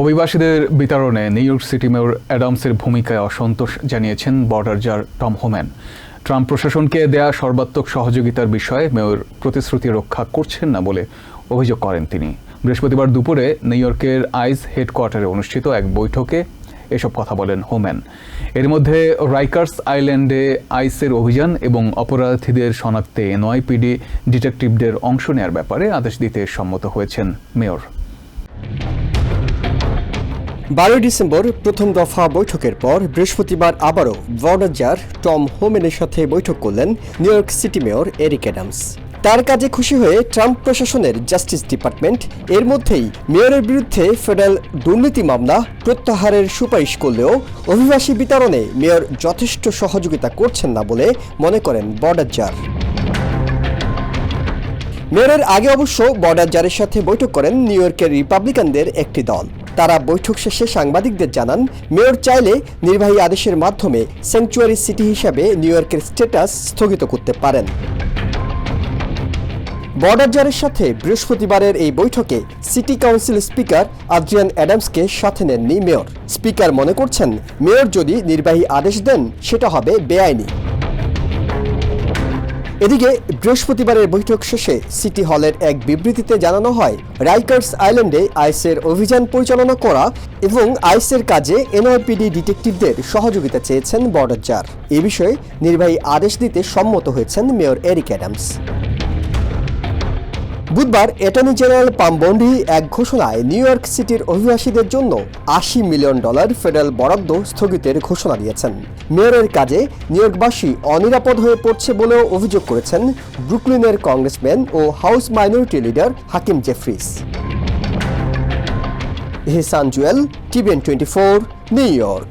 অভিবাসীদের বিতরণে New York City mayor অ্যাডামসের ভূমিকায় অসন্তোষ জানিয়েছেন border czar Tom Homan. Trump প্রশাসনকে দেয়া সর্বাত্মক সহযোগিতার বিষয়ে মেয়র প্রতিশ্রুতি রক্ষা করছেন না বলে অভিযোগ করেন তিনি। বৃহস্পতিবার দুপুরে নিউ ইয়র্কের আইস হেডকোয়ার্টারে অনুষ্ঠিত এক বৈঠকে এসব কথা বলেন হোম্যান। এর মধ্যে রাইকার্স আইল্যান্ডে আইসের অভিযান এবং অপরাধীদের শনাক্তে এনওয়াইপিডি ডিটেকটিভদের অংশ নেওয়ার ব্যাপারে আদেশ দিতে সম্মত হয়েছেন মেয়র। বারোই ডিসেম্বর প্রথম দফা বৈঠকের পর বৃহস্পতিবার আবারও বর্ডার টম হোমেনের সাথে বৈঠক করলেন New York City mayor Eric Adams. তার কাজে খুশি হয়ে ট্রাম্প প্রশাসনের জাস্টিস ডিপার্টমেন্ট এর মধ্যেই মেয়রের বিরুদ্ধে ফেডারেল দুর্নীতি মামলা প্রত্যাহারের সুপারিশ করলেও অভিবাসী বিতরণে মেয়র যথেষ্ট সহযোগিতা করছেন না বলে মনে করেন বর্ডার জার মেয়রের আগে অবশ্য বর্ডার জারের সাথে বৈঠক করেন নিউ ইয়র্কের রিপাবলিকানদের একটি দল। তারা বৈঠক শেষে সাংবাদিকদের জানান, মেয়র চাইলে নির্বাহী আদেশের মাধ্যমে স্যাংচুয়ারি সিটি হিসাবে নিউ ইয়র্কের স্ট্যাটাস স্থগিত করতে পারেন। বর্ডার জারের সাথে বৃহস্পতিবারের এই বৈঠকে সিটি কাউন্সিল স্পিকার আদ্রিয়ান অ্যাডামসকে সাথে নেননি মেয়র। স্পিকার মনে করছেন, মেয়র যদি নির্বাহী আদেশ দেন, সেটা হবে বেআইনি। এদিকে বৃহস্পতিবারের বৈঠক শেষে সিটি হলের এক বিবৃতিতে জানানো হয়, রাইকার্স আইল্যান্ডে আইসের অভিযান পরিচালনা করা এবং আইসের কাজে এনআরপিডি ডিটেকটিভদের সহযোগিতা চেয়েছেন বর্ডার জার। এ বিষয়ে নির্বাহী আদেশ দিতে সম্মত হয়েছেন মেয়র এরিক অ্যাডামস। বুধবার অ্যাটর্নি জেনারেল পামবন্ডি এক ঘোষণায় নিউ ইয়র্ক সিটির অভিবাসীদের জন্য আশি মিলিয়ন ডলার ফেডারেল বরাদ্দ স্থগিতের ঘোষণা দিয়েছেন। মেয়রের কাজে নিউ ইয়র্কবাসী অনিরাপদ হয়ে পড়ছে বলেও অভিযোগ করেছেন ব্রুকলিনের কংগ্রেসম্যান ও house minority leader Hakeem Jeffries. Hesan Jewel, TVN twenty four, New York.